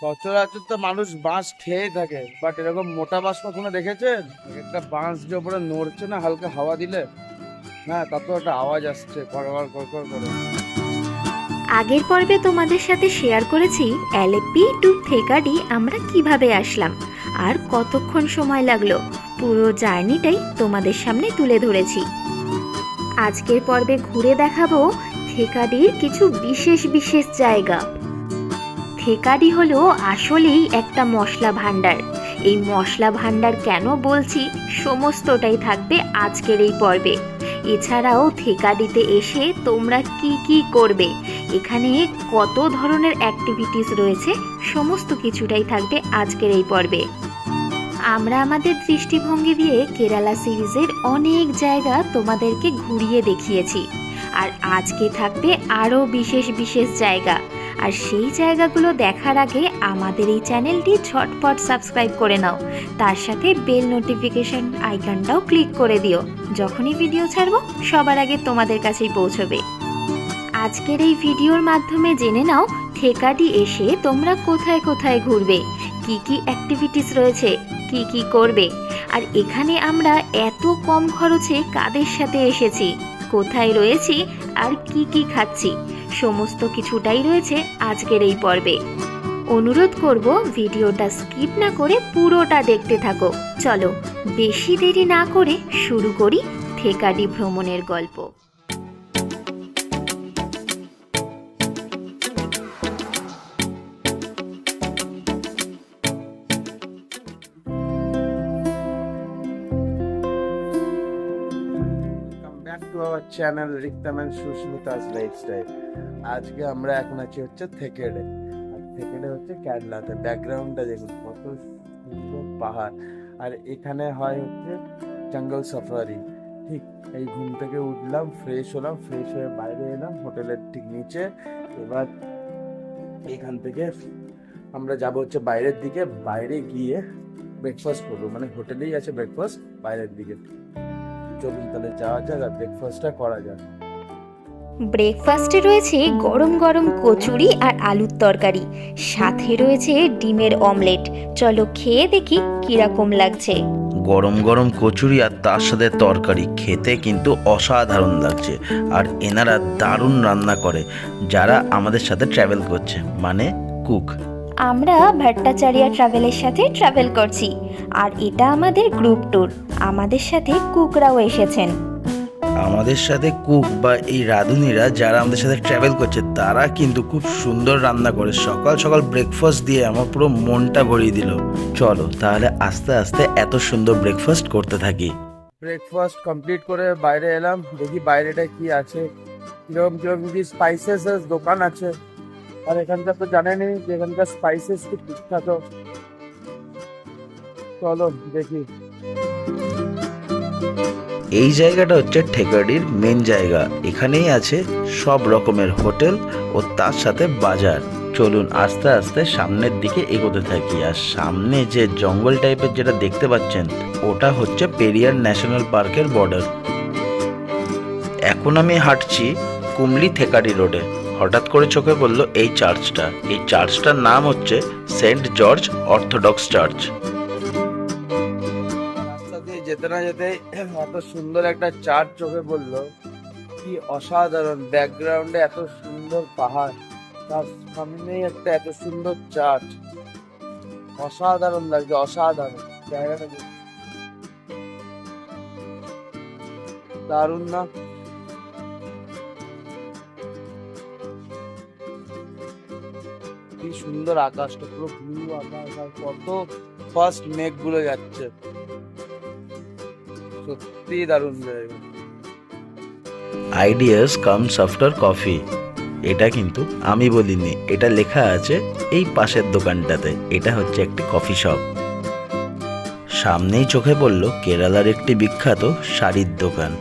সচরাচর তো মানুষ বাঁশ খেয়ে থাকে বাট এরকম মোটা বাঁশ কখনো দেখেছেন? একটা বাঁশ যে ওপরে নড়ছে না, হালকা হাওয়া দিলে হ্যাঁ তাতে একটা আওয়াজ আসছে কড়কড় কড়কড় করে আগের পর্বে তোমাদের সাথে শেয়ার করেছি অ্যালেপি টু থেকাডি আমরা কীভাবে আসলাম, আর কতক্ষণ সময় লাগল, পুরো জার্নিটাই তোমাদের সামনে তুলে ধরেছি। আজকের পর্বে ঘুরে দেখাবো থেকাডির কিছু বিশেষ বিশেষ জায়গা। থেকাডি হলো আসলেই একটা মশলা ভাণ্ডার। এই মশলা ভাণ্ডার কেন বলছি সমস্তটাই থাকবে আজকের এই পর্বে। এছাড়াও থেকাডিতে এসে তোমরা কি কি করবে? এখানে কত ধরনের অ্যাক্টিভিটিস রয়েছে? সমস্ত কিছুটাই থাকবে আজকের এই পর্বে। আমরা আমাদের দৃষ্টিভঙ্গি দিয়ে কেরালা সিরিজের অনেক জায়গা তোমাদেরকে ঘুরিয়ে দেখিয়েছি। আর আজকে থাকবে আরও বিশেষ বিশেষ জায়গা। আর সেই জায়গাগুলো দেখার আগে আমাদের এই চ্যানেলটি ঝটপট সাবস্ক্রাইব করে নাও। তার সাথে বেল নোটিফিকেশন আইকনটাও ক্লিক করে দিও। যখনই ভিডিও ছাড়বো, সবার আগে তোমাদের কাছেই পৌঁছবে। আজকের এই ভিডিওর মাধ্যমে জেনে নাও ঠেকাটি এসে তোমরা কোথায় কোথায় ঘুরবে, কি কি অ্যাক্টিভিটিস রয়েছে, কি কি করবে, আর এখানে আমরা এত কম খরচে কাদের সাথে এসেছি। কোথায় রয়েছি আর কি কি খাচ্ছি, সমস্ত কিছুটাই রয়েছে আজকের এই পর্বে। অনুরোধ করব ভিডিওটা স্কিপ না করে পুরোটা দেখতে থাকো। চলো, বেশি দেরি না করে শুরু করি থেকাডি ভ্রমণের গল্প। Our channel Riktam and Susmita's lifestyle আজকে আমরা এখন আছি হচ্ছে থেকেডে। আর থেকেডে হচ্ছে কেরালাতে। ব্যাকগ্রাউন্ডটা দেখুন, কত সুন্দর পাহাড়। আর এখানে হয় হচ্ছে জঙ্গল সাফারি ঠিক এই ঘুম থেকে উঠলাম ফ্রেশ হলাম ফ্রেশ হয়ে বাইরে এলাম হোটেলের ঠিক নিচে। এবার এখান থেকে আমরা যাব হচ্ছে বাইরের দিকে। বাইরে গিয়ে ব্রেকফাস্ট করব। মানে হোটেলেই আছে ব্রেকফাস্ট বাইরের দিকে। চলুন তাহলে যাওয়া যাক আর ব্রেকফাস্টটা করা যাক। ব্রেকফাস্টে রয়েছে গরম গরম কচুরি আর আলুর তরকারি। সাথে রয়েছে ডিমের অমলেট চলো খেয়ে দেখি কীরকম লাগছে। গরম গরম কচুরি আর তার সাথে তরকারি খেতে কিন্তু অসাধারণ লাগছে। আর এনারা দারুণ রান্না করে যারা আমাদের সাথে ট্রাভেল করছে মানে কুক আমরা ভট্টাচারিয়া ট্রাভেলের সাথে ট্রাভেল করছি। আর এটা আমাদের গ্রুপ ট্যুর। আমাদের সাথে কুকরাও এসেছেন। আমাদের সাথে কুক বা এই রাঁধুনিরা যারা আমাদের সাথে ট্রাভেল করছে তারা কিন্তু খুব সুন্দর রান্না করে। সকাল সকাল ব্রেকফাস্ট দিয়ে আমার পুরো মনটা ভরিয়ে দিল। চলো তাহলে আস্তে আস্তে এত সুন্দর ব্রেকফাস্ট করতে থাকি। ব্রেকফাস্ট কমপ্লিট করে বাইরে এলাম। দেখি বাইরেটা কি আছে। কীরকম কীরকম কি স্পাইসেস দোকান আছে। আর এখানকার তো জানেনই যে এখানকার স্পাইসেস কি বিখ্যাত চলো দেখি। এই জায়গাটা হচ্ছে ঠেকাডির মেন জায়গা। এখানেই আছে সব রকমের হোটেল ও তার সাথে বাজার। চলুন আস্তে আস্তে সামনের দিকে এগোতে থাকি। আর সামনে যে জঙ্গল টাইপের যেটা দেখতে পাচ্ছেন, ওটা হচ্ছে পেরিয়ার ন্যাশনাল পার্কের বর্ডার এখন আমি হাঁটছি কুমলি থেকাডি রোডে হঠাৎ করে চোখে পড়ল এই চার্চটা। এই চার্চটার নাম হচ্ছে সেন্ট জর্জ অর্থোডক্স চার্চ। রাস্তা দিয়ে যেতে না যেতে এত সুন্দর একটা চার্চ চোখে পড়ল। কি অসাধারণ ব্যাকগ্রাউন্ডে এত সুন্দর পাহাড়। তার সামনেই একটা এত সুন্দর চার্চ। অসাধারণ লাগছে, অসাধারণ। জায়গাটা দারুণ না? কি সুন্দর আকাশটা, পুরো ব্লু আকাশ আর কত ফার্স্ট মেঘগুলো যাচ্ছে। সত্যি দারুণ জায়গা। আইডিয়াস কামস আফটার কফি এটা কিন্তু আমি বলিনি, এটা লেখা আছে এই পাশের দোকানটাতে, এটা হচ্ছে একটি কফি শপ সামনেই চোখে পড়ল কেরালার একটি বিখ্যাত শাড়ির দোকান।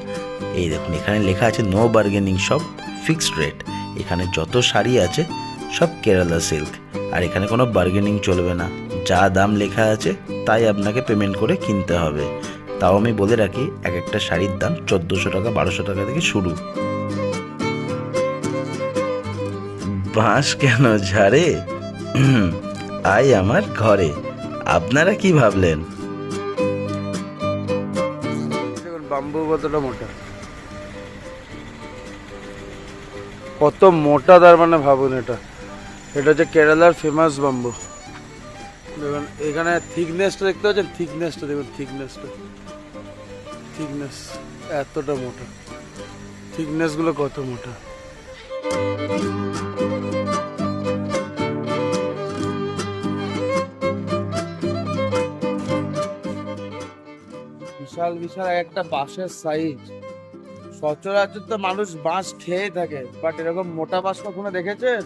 এই দেখুন, এখানে লেখা আছে no bargaining shop fixed rate এখানে যত শাড়ি আছে সব কেরালা সিল্ক। আর এখানে কোনো বার্গেনিং চলবে না। যা দাম লেখা আছে, তাই আপনাকে পেমেন্ট করে কিনতে হবে। তাও আমি বলে রাখি, এক একটা শাড়ির দাম চোদ্দোশো টাকা, বারোশো টাকা থেকে শুরু। বাঁশ কেন ঝাড়ে? আই আমার ঘরে। আপনারা কি ভাবলেন? বাম্বু কতটা মোটা। কত মোটা তার মানে ভাবুন এটা। এটা হচ্ছে কেরালার ফেমাস বাম্বু দেখুন, এখানে থিকনেসটা দেখতে পাচ্ছেন? থিকনেসটা দেখুন থিকনেসটা থিকনেস এতটা মোটা। থিকনেসগুলো কত মোটা। বিশাল বিশাল একটা বাঁশের সাইজ সচরাচর তো মানুষ বাঁশ খেয়ে থাকে বাট এরকম মোটা বাঁশ কখনো দেখেছেন?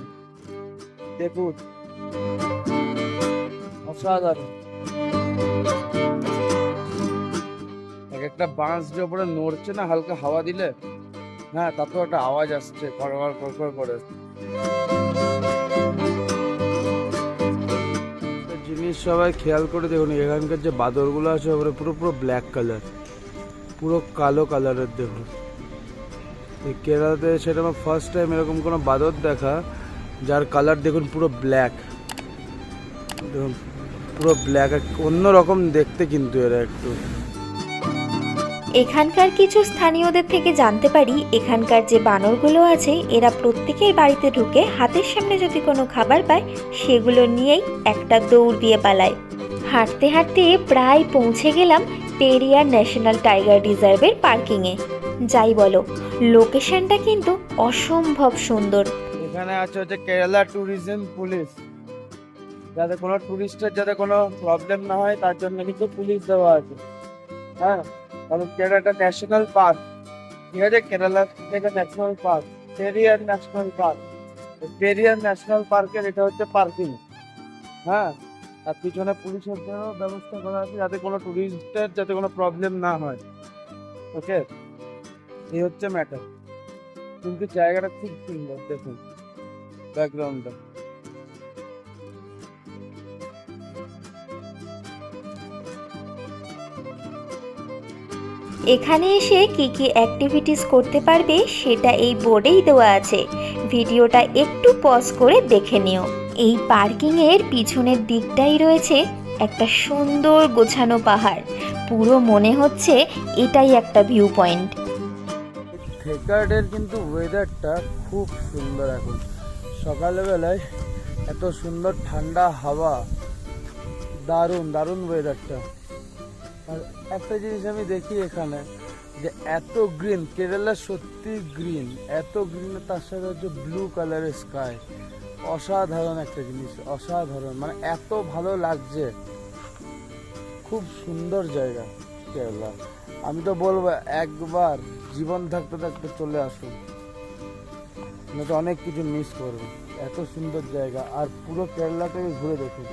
দেখুন অসাধারণ এক একটা বাঁশ যে উপরে নড়ছে না হালকা হাওয়া দিলে? হ্যাঁ তাতেও একটা আওয়াজ আসছে কড়কর কড়কর করে। জিনিস সবাই খেয়াল করে দেখুন এখানকার যে বাদরগুলো আছে ওগুলো পুরো পুরো ব্ল্যাক কালার পুরো কালো কালারের দেখুন। এই কেরালাতে সেটা আমার ফার্স্ট টাইম এরকম কোনো বাদর দেখা। যার কালার দেখুন পুরো ব্ল্যাক পুরো ব্ল্যাক অন্য রকম দেখতে কিন্তু এরা একটু। এখানকার কিছু স্থানীয়দের থেকে জানতে পারি, এখানকার যে বানরগুলো আছে, এরা প্রত্যেকের বাড়িতে ঢুকে হাতের সামনে যদি কোনো খাবার পায়, সেগুলো নিয়েই একটা দৌড় দিয়ে পালায়। হাঁটতে হাঁটতে প্রায় পৌঁছে গেলাম পেরিয়ার ন্যাশনাল টাইগার রিজার্ভের পার্কিংয়ে। যাই বলো, লোকেশনটা কিন্তু অসম্ভব সুন্দর। এখানে আছে হচ্ছে কেরালা ট্যুরিজম পুলিশ যাতে কোনো টুরিস্টের যাতে কোনো প্রবলেম না হয়, তার জন্য কিন্তু পুলিশ দেওয়া আছে। হ্যাঁ? কারণ কেরালা একটা ন্যাশনাল পার্ক ঠিক আছে? কেরালা থেকে national park Periyar national park Periyar national পার্কের এটা হচ্ছে পার্কিং হ্যাঁ? আর পিছনে পুলিশের জন্য ব্যবস্থা করা আছে যাতে কোনো টুরিস্টের যাতে কোনো প্রবলেম না হয়। ওকে এই হচ্ছে ম্যাটার কিন্তু জায়গাটা খুব সুন্দর, দেখুন। ব্যাকগ্রাউন্ডটা এখানে এসে কি কি অ্যাক্টিভিটিস করতে পারবে সেটা এই বোর্ডেই দেওয়া আছে। ভিডিওটা একটু পজ করে দেখে নিও। এই পার্কিংয়ের পিছনের দিকটাই রয়েছে একটা সুন্দর গোছানো পাহাড়। পুরো মনে হচ্ছে এটাই একটা ভিউ পয়েন্ট কিন্তু ওয়েদারটা খুব সুন্দর এখন। সকালবেলায় এত সুন্দর ঠান্ডা হাওয়া, দারুণ দারুণ ওয়েদারটা আর একটা জিনিস আমি দেখি এখানে, যে এত গ্রিন কেরালা সত্যি গ্রিন এত গ্রিন তার সাথে হচ্ছে ব্লু কালারের স্কাই অসাধারণ একটা জিনিস, অসাধারণ মানে এত ভালো লাগছে। খুব সুন্দর জায়গা, কেরালা। আমি তো বলব, একবার জীবন থাকতে থাকতে চলে আসুন। না তো অনেক কিছু মিস করব। এত সুন্দর জায়গা। আর পুরো কেরালাটাকে ঘুরে দেখুন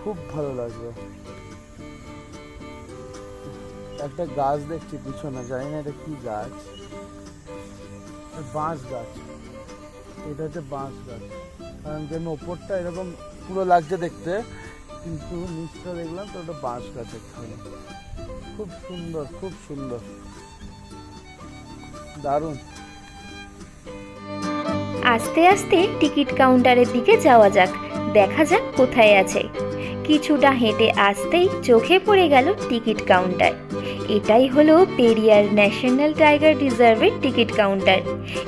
খুব ভালো লাগবে। একটা গাছ দেখছি পিছনে, জানি না এটা কি গাছ। বাঁশ গাছ। এটা হচ্ছে বাঁশ গাছ। কারণ আমি ওপরটা এরকম পুরো লাগছে দেখতে, কিন্তু নিচটা দেখলাম তো ওটা বাঁশ গাছ এখানে খুব সুন্দর খুব সুন্দর। দারুণ। আস্তে আস্তে টিকিট কাউন্টারের দিকে যাওয়া যাক। দেখা যাক কোথায় আছে। কিছুটা হেঁটে আসতেই চোখে পড়ে গেল টিকিট কাউন্টার। এটাই হলো পেরিয়ার ন্যাশনাল টাইগার রিজার্ভের টিকিট কাউন্টার।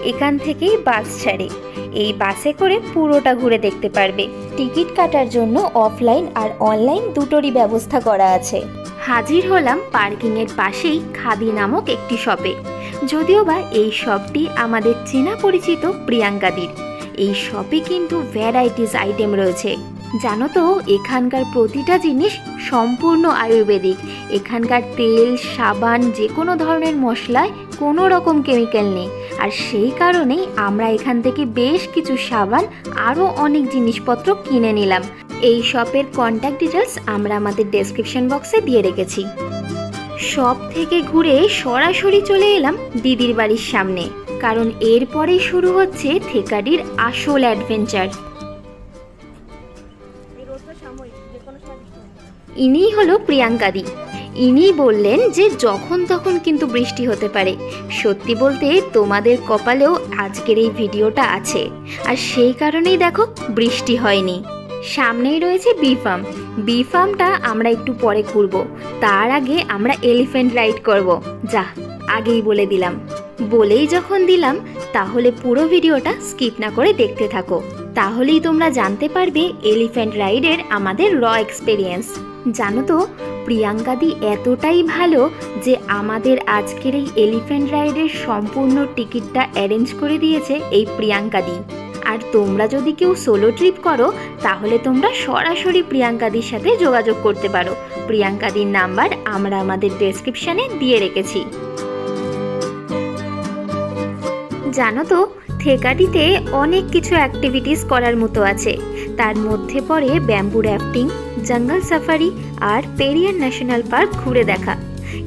এখান থেকেই বাস ছাড়ে। এই বাসে করে পুরোটা ঘুরে দেখতে পারবে। টিকিট কাটার জন্য অফলাইন আর অনলাইন দুটোরই ব্যবস্থা করা আছে। হাজির হলাম পার্কিংয়ের পাশেই খাদি নামক একটি শপে। যদিও বা এই শপটি আমাদের চেনা পরিচিত প্রিয়াঙ্কাদির। এই শপে কিন্তু ভ্যারাইটিস আইটেম রয়েছে। জানো তো, এখানকার প্রতিটা জিনিস সম্পূর্ণ আয়ুর্বেদিক। এখানকার তেল, সাবান যে কোনো ধরনের মশলায় কোনো রকম কেমিক্যাল নেই। আর সেই কারণেই আমরা এখান থেকে বেশ কিছু সাবান, আরও অনেক জিনিসপত্র কিনে নিলাম। এই শপের কন্ট্যাক্ট ডিটেলস আমরা আমাদের ডেসক্রিপশন বক্সে দিয়ে রেখেছি। শপ থেকে ঘুরে সরাসরি চলে এলাম দিদির বাড়ির সামনে, কারণ এরপরেই শুরু হচ্ছে থেকাডির আসল অ্যাডভেঞ্চার। ইনিই হলো প্রিয়াঙ্কাদি ইনি বললেন যে যখন তখন কিন্তু বৃষ্টি হতে পারে। সত্যি বলতে তোমাদের কপালেও আজকের এই ভিডিওটা আছে। আর সেই কারণেই দেখো বৃষ্টি হয়নি। সামনেই রয়েছে বি ফার্ম বি ফার্মটা আমরা একটু পরে ঘুরব। তার আগে আমরা এলিফ্যান্ট রাইড করব। যা, আগেই বলে দিলাম। বলেই যখন দিলাম, তাহলে পুরো ভিডিওটা স্কিপ না করে দেখতে থাকো। তাহলেই তোমরা জানতে পারবে এলিফ্যান্ট রাইডের আমাদের র এক্সপেরিয়েন্স জানো তো প্রিয়াঙ্কাদি এতটাই ভালো যে আমাদের আজকের এই এলিফ্যান্ট রাইডের সম্পূর্ণ টিকিটটা অ্যারেঞ্জ করে দিয়েছে এই প্রিয়াঙ্কাদি আর তোমরা যদি কেউ সোলো ট্রিপ করো, তাহলে তোমরা সরাসরি প্রিয়াঙ্কাদির সাথে যোগাযোগ করতে পারো। প্রিয়াঙ্কাদির নাম্বার আমরা আমাদের ডেসক্রিপশানে দিয়ে রেখেছি। জানো তো, থেকাটিতে অনেক কিছু অ্যাক্টিভিটিস করার মতো আছে। তার মধ্যে পড়ে ব্যাম্বু র্যাফটিং জঙ্গল সাফারি আর পেরিয়ার ন্যাশনাল পার্ক ঘুরে দেখা।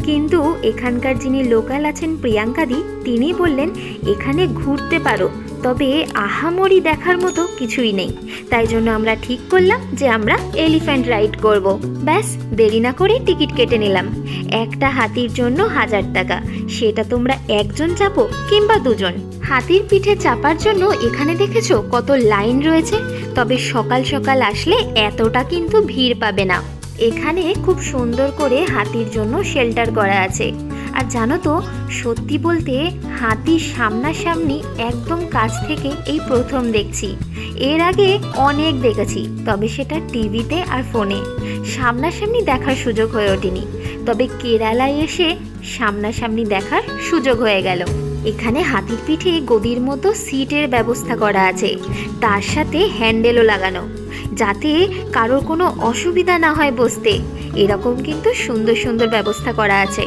কিন্তু এখানকার যিনি লোকাল আছেন প্রিয়াঙ্কাদি, তিনি বললেন, এখানে ঘুরতে পারো। তবে আহামরি দেখার মতো কিছুই নেই। তাই জন্য আমরা ঠিক করলাম যে আমরা এলিফ্যান্ট রাইড করব। ব্যাস, দেরি না করে টিকিট কেটে নিলাম। একটা হাতির জন্য হাজার টাকা। সেটা তোমরা একজন চাপো কিংবা দুজন। হাতির পিঠে চাপার জন্য এখানে দেখেছ কত লাইন রয়েছে? তবে সকাল সকাল আসলে এতটা কিন্তু ভিড় পাবে না। এখানে খুব সুন্দর করে হাতির জন্য শেল্টার করা আছে। আর জানো তো, সত্যি বলতে হাতির সামনাসামনি একদম কাছ থেকে এই প্রথম দেখছি। এর আগে অনেক দেখেছি, তবে সেটা টিভিতে আর ফোনে। সামনাসামনি দেখার সুযোগ হয়ে ওঠেনি, তবে কেরালায় এসে সামনাসামনি দেখার সুযোগ হয়ে গেল। এখানে হাতির পিঠে গদির মতো সিটের ব্যবস্থা করা আছে, তার সাথে হ্যান্ডেলও লাগানো। যাতে কারোর কোনো অসুবিধা না হয় বসতে। এরকম কিন্তু সুন্দর সুন্দর ব্যবস্থা করা আছে।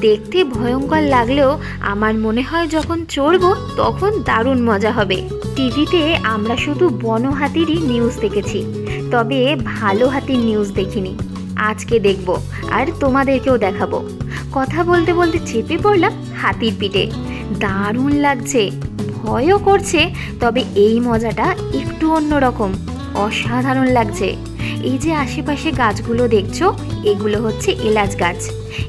দেখতে ভয়ঙ্কর লাগলেও আমার মনে হয় যখন চড়বো তখন দারুণ মজা হবে। টিভিতে আমরা শুধু বন হাতিরই নিউজ দেখেছি, তবে ভালো হাতির নিউজ দেখিনি। আজকে দেখব আর তোমাদেরকেও দেখাবো। কথা বলতে বলতে চেপে পড়লাম হাতির পিঠে। দারুণ লাগছে, ভয়ও করছে, তবে এই মজাটা একটু অন্যরকম। অসাধারণ লাগছে। এই যে আশেপাশে গাছগুলো দেখছ, এগুলো হচ্ছে এলাচ গাছ।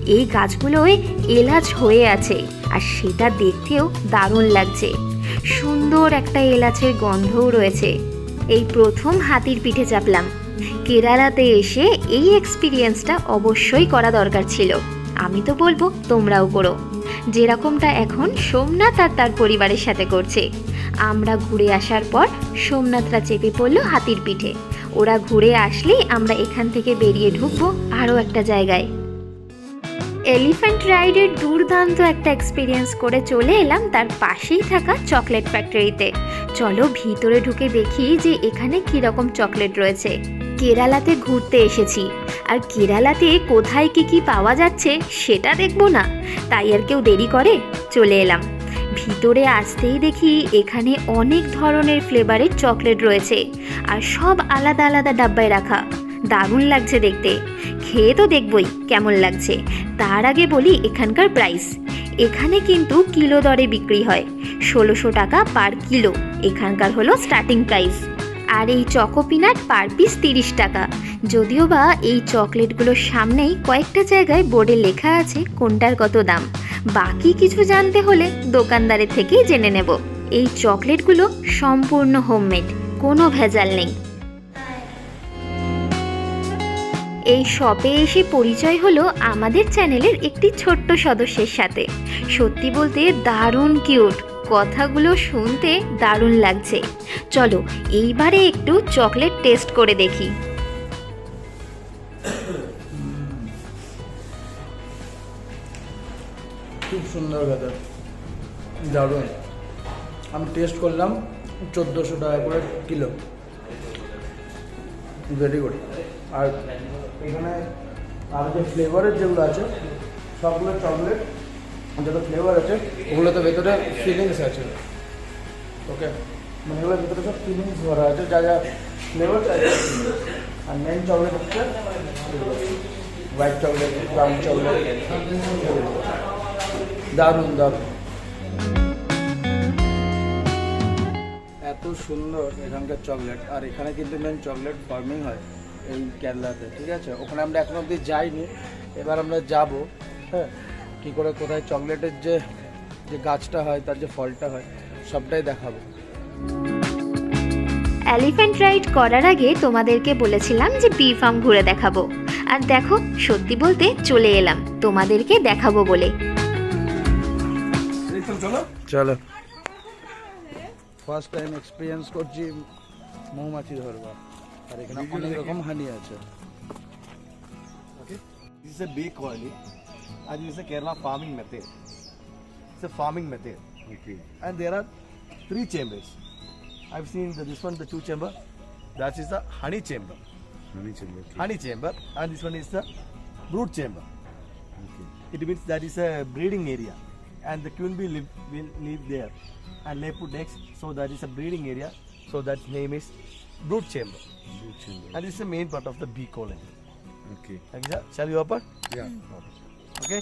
এই গাছগুলোয় এলাচ হয়ে আছে আর সেটা দেখতেও দারুণ লাগছে। সুন্দর একটা এলাচের গন্ধও রয়েছে। এই প্রথম হাতির পিঠে চাপলাম। কেরালাতে এসে এই এক্সপিরিয়েন্সটা অবশ্যই করা দরকার ছিল। আমি তো বলব তোমরাও করো। যেরকমটা এখন সোমনাথ আর তার পরিবারের সাথে করছে। আমরা ঘুরে আসার পর সোমনাথরা চেপে পড়ল হাতির পিঠে। ওরা ঘুরে আসলেই আমরা এখান থেকে বেরিয়ে ঢুকবো আরও একটা জায়গায়। এলিফ্যান্ট রাইডের দুর্দান্ত একটা এক্সপিরিয়েন্স করে চলে এলাম তার পাশেই থাকা চকলেট ফ্যাক্টরিতে। চলো ভিতরে ঢুকে দেখি যে এখানে কীরকম চকলেট রয়েছে। কেরালাতে ঘুরতে এসেছি। আর কেরালাতে কোথায় কি কি পাওয়া যাচ্ছে সেটা দেখব না। তাই আর কেউ দেরি করে চলে এলাম। ভিতরে আসতেই দেখি এখানে অনেক ধরনের ফ্লেভারের চকলেট রয়েছে আর সব আলাদা আলাদা ডাব্বায় রাখা। দারুণ লাগছে দেখতে। খেয়ে তো দেখবই কেমন লাগছে। তার আগে বলি এখানকার প্রাইস এখানে কিন্তু কিলো দরে বিক্রি হয়। ষোলোশো টাকা পার কিলো। এখানকার হলো স্টার্টিং প্রাইস আর এই চকো পিনাট পার পিস তিরিশ টাকা। যদিও বা এই চকলেটগুলোর সামনেই কয়েকটা জায়গায় বোর্ডে লেখা আছে কোনটার কত দাম। বাকি কিছু জানতে হলে দোকানদারের থেকেই জেনে নেব। এই চকলেটগুলো সম্পূর্ণ হোমমেড, কোনো ভেজাল নেই। এই শপে এসে পরিচয় হলো আমাদের চ্যানেলের একটি ছোট্ট সদস্যের সাথে। সত্যি বলতে দারুণ কিউট। কথাগুলো শুনতে দারুণ লাগছে। চলো, এইবারে একটু চকলেট টেস্ট করে দেখি। খুব সুন্দর খেতে দারুণ। আমি টেস্ট করলাম চোদ্দোশো টাকা করে কিলো। ভেরি গুড আর এখানে আর যে ফ্লেভারের যেগুলো আছে, সবগুলো চকলেট যত ফ্লেভার আছে ওগুলোতে ভেতরে ফিলিংস আছে। ওকে মানে এগুলোর ভেতরে সব ফিলিংস ভরা আছে, যা যা ফ্লেভার আর মেন চকলেট হচ্ছে হোয়াইট চকলেট ব্রাউন চকলেট দারুণ দারুণ। এত সুন্দর এখানকার চকলেট আর এখানে কিন্তু মেন চকলেট ফার্মিং হয় এই কেরালাতে, ঠিক আছে? ওখানে আমরা এখন অবধি যাইনি। এবার আমরা যাব হ্যাঁ? কী করে কোথায় চকলেটের যে যে গাছটা হয় তার যে ফলটা হয় সবটাই দেখাবো। এলিফ্যান্ট রাইড করার আগে তোমাদেরকে বলেছিলাম যে বি ফার্ম ঘুরে দেখাবো। আর দেখো সত্যি বলতে চলে এলাম। তোমাদেরকে দেখাবো বলে। চলো। ফার্স্ট টাইম এক্সপিরিয়েন্স করছি মৌমাছি ধরবা আর এখানে অনেক রকম হানি আছে। A bee colony. and As you say, Kerala farming method. It's a farming method. Okay. And there are three chambers. I've seen the, this one, the two chamber. That is the honey chamber. Honey chamber. Okay. Honey chamber. And this one is the brood chamber. Okay. It means that is a breeding area. And the queen bee live, will live there and lay put eggs. So that is a breeding area. So that name is brood chamber. Brood chamber. And it's the main part of the bee colony. Okay. Shall you open? Yeah. Mm. Okay?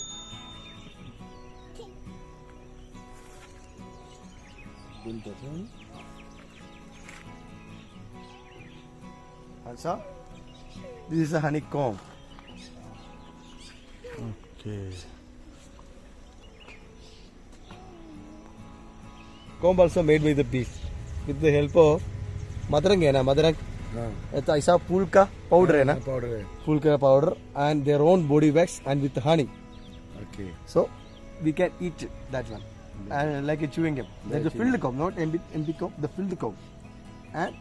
Bill देते हैं अच्छा this is a honeycomb okay comb also made by the bees with the help of madrangena madrang ऐसा फूल का powder है ना powder है फूल का powder and their own body wax and with honey okay so we can eat that one and like a chewing gum there's a filled comb not empty, empty comb the filled comb and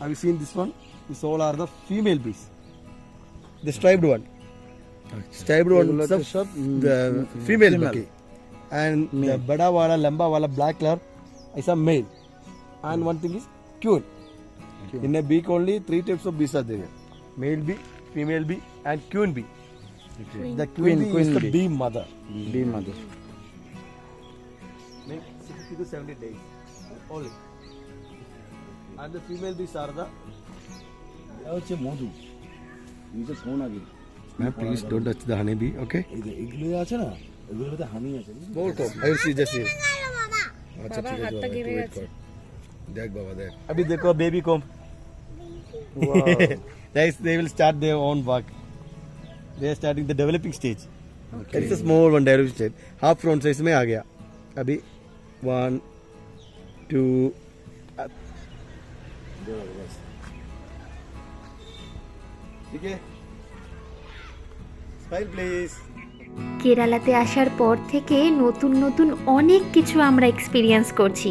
have you seen this one this all are the female bees the striped one striped one is the, सब the female, female. bee. and the bada wala lamba wala black color is a male and one thing is queen in a bee only three types of bees are there male bee female bee and queen bee the queen, Queen- bee queen is the bee. bee mother bee mother make 60 to 70 days only. And the female bees are the. হচ্ছে মধু নিজে শোন আগে Ma'am, please don't touch the honey bee, okay? এই যে এগুলো আছে না এগুলোর মধ্যে হানি আছে বুঝলি? More comb. I will see just here. আচ্ছা ঠিক আছে বাবা, একটু wait কর। দেখ বাবা দেখ अभी देखो baby comb. Guys, they will start their own work. They are starting the developing stage. It's a small one developing stage. Half front size में आ गया. अभी one, two. uh, ठीक है. Smile please. কেরালাতে আসার পর থেকে নতুন নতুন অনেক কিছু আমরা এক্সপিরিয়েন্স করছি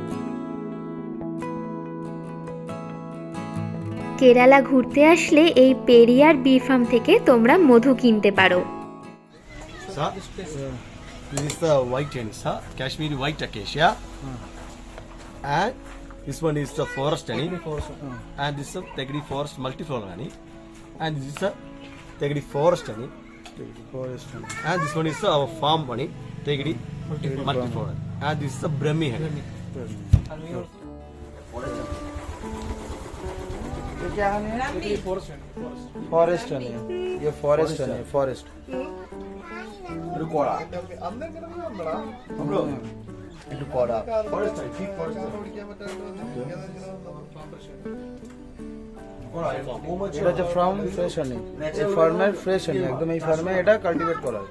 কেরালা ঘুরতে আসলে এই পেরিয়ার বি ফার্ম থেকে তোমরা মধু কিনতে পারো Sir, this is the white honey, sir. Kashmiri white acacia. And this one is the forest honey. And this is the Tegri forest multiflower honey. And this is the Tegri forest honey. And this one is the, our farm honey. Tegri multiflower. And this is the Brahmi honey. Forest है ये forest है forest একটু কড়া forest honey, thick forest honey. এটা হচ্ছে from fresh হানি এই ফার্মের fresh হানি একদম এই ফার্মে এটা কাল্টিভেট করা হয়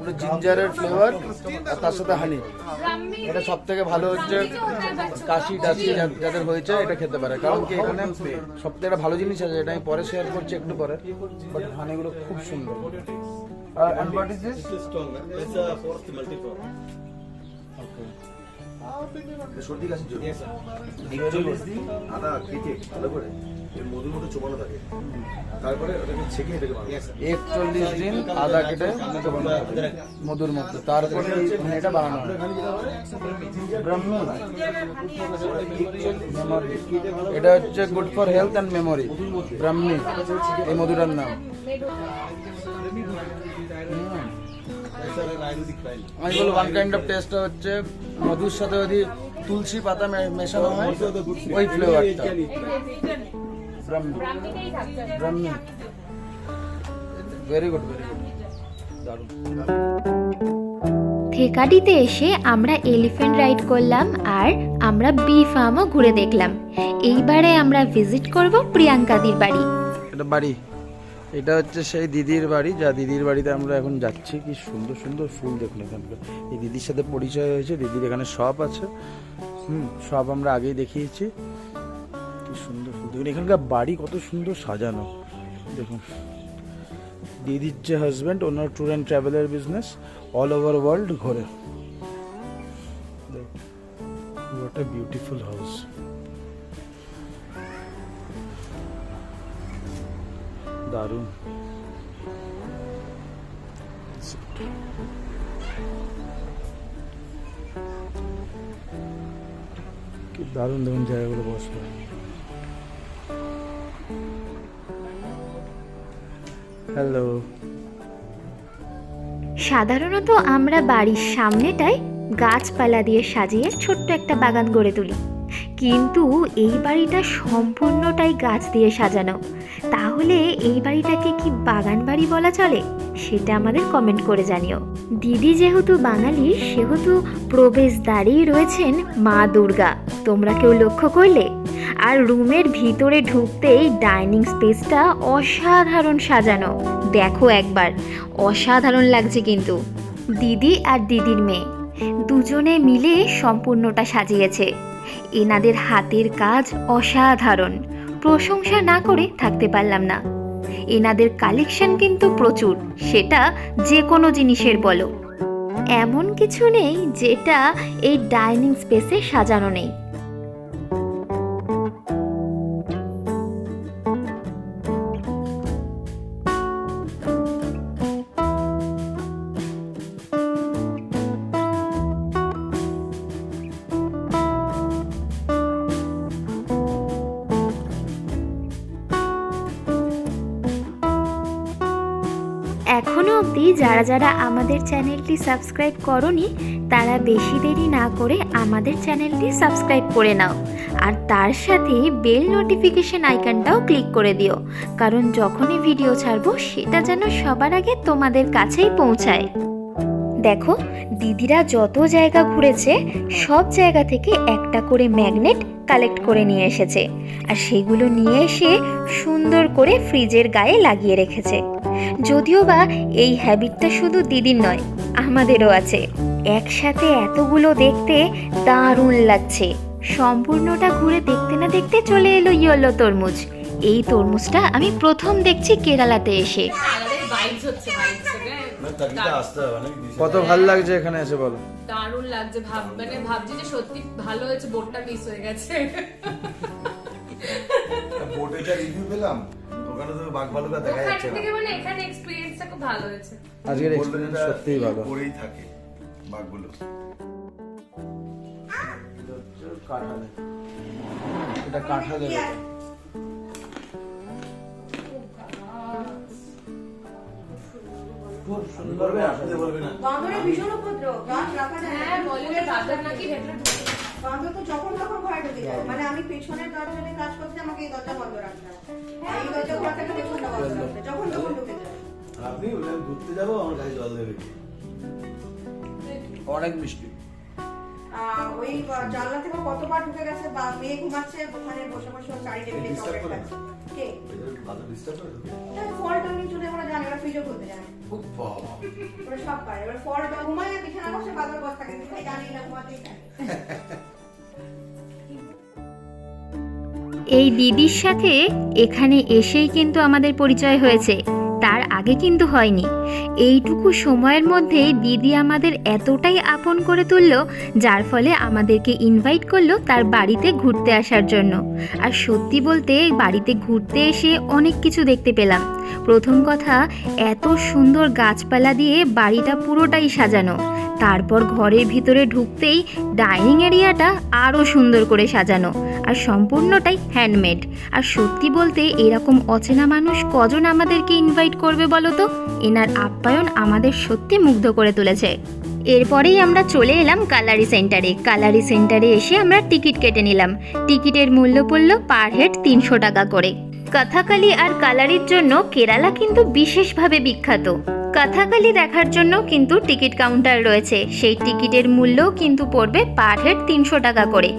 পুরো জিঞ্জারের ফ্লেভার আর তার সাথে হানি এটা সব থেকে ভালো হচ্ছে কাশি টাশি যাদের হয়েছে এটা খেতে পারে। কারণ কি এখানে সব থেকে একটা ভালো জিনিস আছে এটা আমি পরে শেয়ার করছি একটু পরে বাট হানিগুলো খুব সুন্দর। আর সর্দি কাশির জন্য একচল্লিশ দিন আদা কেটে ভালো করে মধুর মধ্যে চোবানো থাকে তারপরে ওটাকে ছেঁকে এটাকে একচল্লিশ দিন আদা কেটে মধুর মধ্যে তারপরে মানে এটা বানানো এটা হচ্ছে good for health and memory Brahmi এই মধুটার নাম। আমি বলব ওয়ান কাইন্ড অফ টেস্ট হচ্ছে মধুর সাথে যদি তুলসী পাতা মেশানো হয় ওই ফ্লেভারটা। Brahmi. Brahmi. Very good very good থেকাডিতে এসে আমরা এলিফ্যান্ট রাইড করলাম আর আমরা বি ফার্মও ঘুরে দেখলাম। এইবারে আমরা ভিজিট করব প্রিয়াঙ্কাদির বাড়ি। এটা বাড়ি। এটা হচ্ছে সেই দিদির বাড়ি, যা দিদির বাড়িতে আমরা এখন যাচ্ছি। কি সুন্দর সুন্দর ফুল দেখুন এখানকার। এই দিদির সাথে পরিচয় হয়েছে, দিদির এখানে শপ আছে। হুম সব আমরা আগেই দেখিয়েছি। কি সুন্দর ফুল। দেখুন, এখানকার বাড়ি কত সুন্দর সাজানো। দেখুন, দিদির যে হাজব্যান্ড ওনার ট্যুর অ্যান্ড ট্রাভেলের বিজনেস অল ওভার ওয়ার্ল্ড ঘোরে। হোয়াট বিউটিফুল হাউস দারুণ। কি দারুণ দারুণ জায়গাগুলো বসবে হ্যালো সাধারণত আমরা বাড়ির সামনেটায় গাছপালা দিয়ে সাজিয়ে ছোট্ট একটা বাগান গড়ে তুলি। কিন্তু এই বাড়িটা সম্পূর্ণটাই গাছ দিয়ে সাজানো। তাহলে এই বাড়িটাকে কি বাগান বাড়ি বলা চলে? সেটা আমাদের কমেন্ট করে জানিও। দিদি যেহেতু বাঙালি, সেহেতু প্রবেশদ্বারেই রয়েছেন মা দুর্গা। তোমরা কেউ লক্ষ্য করলে? আর রুমের ভিতরে ঢুকতেই ডাইনিং স্পেসটা অসাধারণ সাজানো। দেখো একবার, অসাধারণ লাগছে কিন্তু। দিদি আর দিদির মেয়ে, দুজনে মিলে সম্পূর্ণটা সাজিয়েছে। এনাদের হাতের কাজ অসাধারণ। প্রশংসা না করে থাকতে পারলাম না। এনাদের কালেকশন কিন্তু প্রচুর, সেটা যে কোনো জিনিসের বলো। এমন কিছু নেই যেটা এই ডাইনিং স্পেসে সাজানো নেই। যারা আমাদের চ্যানেলটি সাবস্ক্রাইব করনি, তারা বেশি দেরি না করে আমাদের চ্যানেলটি সাবস্ক্রাইব করে নাও। আর তার সাথে বেল নোটিফিকেশন আইকনটাও ক্লিক করে দিও, কারণ যখনই ভিডিও ছাড়বো, সেটা যেন সবার আগে তোমাদের কাছেই পৌঁছায়। দেখো, দিদিরা যত জায়গা ঘুরেছে, সব জায়গা থেকে একটা করে ম্যাগনেট কালেক্ট করে নিয়ে এসেছে। আর সেগুলো নিয়ে এসে সুন্দর করে ফ্রিজের গায়ে লাগিয়ে রেখেছে। যদিও বা এই হ্যাবিটটা শুধু দিদির নয়, আমাদেরও আছে। একসাথে এতগুলো দেখতে দারুণ লাগছে। সম্পূর্ণটা ঘুরে দেখতে না দেখতে চলে এলো ইয়েলো তরমুজ। এই তরমুজটা আমি প্রথম দেখছি কেরালাতে এসে। হচ্ছে কত ভালো লাগছে এখানে এসে বলো। দারুণ লাগছে ভাব মানে ভাবছি যে সত্যি ভালো হয়েছে বোটটা মিস হয়ে গেছে। বোটে যা রিভিউ পেলাম? ওখানে তো বাঘ ভালুকা দেখা যাচ্ছে না। থেকে মানে এখানে এক্সপিরিয়েন্সটা খুব ভালো হয়েছে। আজকের বলল এক্সপিরিয়েন্স যেটা সত্যিই ভালো। করেই থাকে বাঘগুলো কাঁঠালে এটা কাঁঠালের। বাঁদরের ভীষণ উপদ্রব গাছ রাখা যায়। হ্যাঁ বলে যে নাকি ভেতরে ঢুকে বাঁদর তো যখন তখন ঘরে ঢুকে যায়। মানে আমি পেছনের দরজা নিয়ে কাজ করতে আমাকে এই দরজা বন্ধ রাখতে হয়। এই দরজা বন্ধ রাখতে যখন তখন ঢুকে যায়। আপনি ঘুরতে যাব আমার জল দেবে। অনেক মিষ্টি। ওই জানলা থেকে কতবার ঢুকে গেছে বা মেয়ে ঘুমাচ্ছে ওখানে বসে বসে চারি টেবিলে চকলেট খাচ্ছে কে? ফলটা নিয়ে চলে ওরা জানে ওরা ফ্রিজও খুলতে জানে খুব ওরা সব পারে এবার ফলটা ঘুমায় আর বিছানা বসে বাদর বস থাকে জানি না ঘুমাতেই থাকে এই দিদির সাথে এখানে এসেই কিন্তু আমাদের পরিচয় হয়েছে। আগে কিন্তু হয়নি। এইটুকু সময়ের মধ্যেই দিদি আমাদের এতটাই আপন করে তুলল, যার ফলে আমাদেরকে ইনভাইট করল তার বাড়িতে ঘুরতে আসার জন্য। আর সত্যি বলতে, বাড়িতে ঘুরতে এসে অনেক কিছু দেখতে পেলাম। প্রথম কথা, এত সুন্দর গাছপালা দিয়ে বাড়িটা পুরোটাই সাজানো। তারপর ঘরের ভিতরে ঢুকতেই ডাইনিং এরিয়াটা আরও সুন্দর করে সাজানো। আর সম্পূর্ণটাই হ্যান্ডমেড। আর সত্যি বলতে এরকম অচেনা মানুষ কজন আমাদেরকে ইনভাইট করবে বলো তো? এনার আপ্যায়ন আমাদের সত্যি মুগ্ধ করে তুলেছে। এরপরেই আমরা চলে এলাম কালারি সেন্টারে। কালারি সেন্টারে এসে আমরা টিকিট কেটে নিলাম। টিকিটের মূল্য পড়ল পার হেড তিনশো টাকা করে। কথাকালি আর কালারির জন্য কেরালা কিন্তু বিশেষভাবে বিখ্যাত। কথাকালি দেখার জন্য কিন্তু টিকিট কাউন্টার রয়েছে। সেই টিকিটের মূল্যও কিন্তু পড়বে পার হেড তিনশো টাকা করে।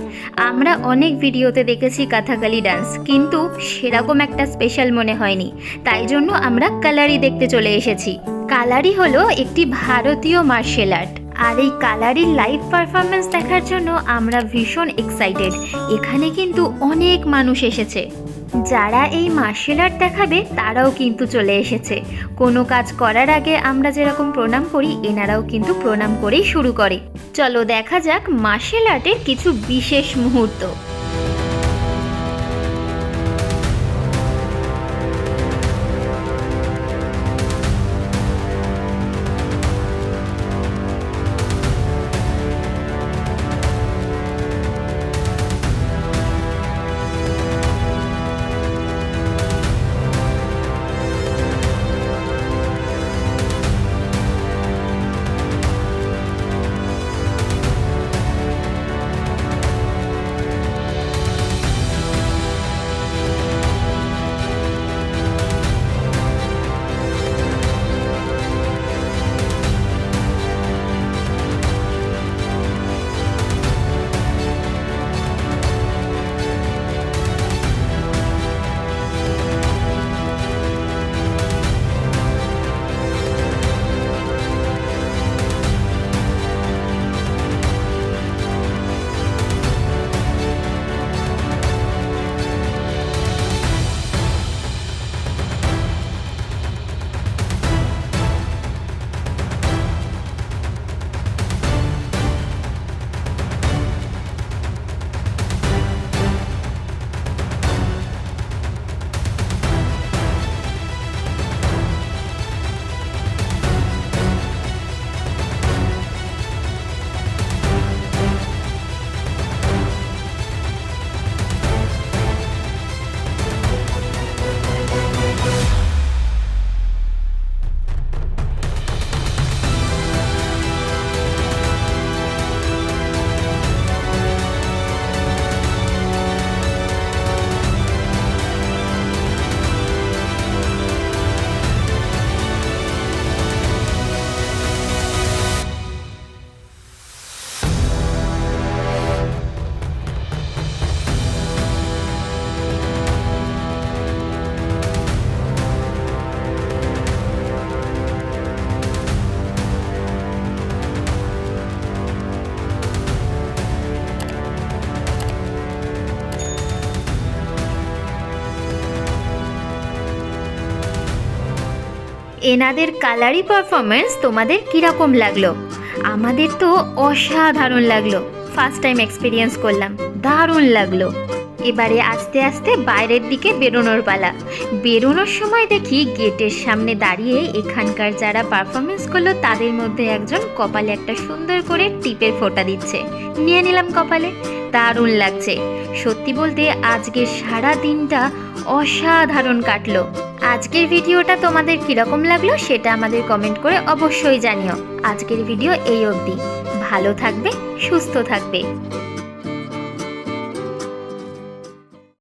আমরা অনেক ভিডিওতে দেখেছি কথাকালি ডান্স, কিন্তু সেরকম একটা স্পেশাল মনে হয়নি। তাই জন্য আমরা কালারি দেখতে চলে এসেছি। কালারি হলো একটি ভারতীয় মার্শাল আর্ট আর এই কালারির লাইভ পারফরমেন্স দেখার জন্য আমরা ভীষণ এক্সাইটেড এখানে কিন্তু অনেক মানুষ এসেছে। যারা এই মার্শাল আর্ট দেখাবে, তারাও কিন্তু চলে এসেছে। কোনো কাজ করার আগে আমরা যেরকম প্রণাম করি, এনারাও কিন্তু প্রণাম করেই শুরু করে। চলো দেখা যাক মার্শাল আর্টের কিছু বিশেষ মুহূর্ত। এনাদের কালারি পারফরমেন্স তোমাদের কীরকম লাগল? আমাদের তো অসাধারণ লাগল। ফার্স্ট টাইম এক্সপিরিয়েন্স করলাম। দারুণ লাগল। এবারে আস্তে আস্তে বাইরের দিকে বেরোনোর পালা। বেরোনোর সময় দেখি গেটের সামনে দাঁড়িয়ে এখানকার যারা পারফরমেন্স করল, তাদের মধ্যে একজন কপালে একটা সুন্দর করে টিপের ফোঁটা দিচ্ছে। নিয়ে নিলাম কপালে। দারুণ লাগছে। সত্যি বলতে আজকের সারা দিনটা অসাধারণ কাটলো। আজকের ভিডিওটা তোমাদের কীরকম লাগল সেটা আমাদের কমেন্ট করে অবশ্যই জানিও। আজকের ভিডিও এই অবধি। ভালো থাকবে, সুস্থ থাকবে।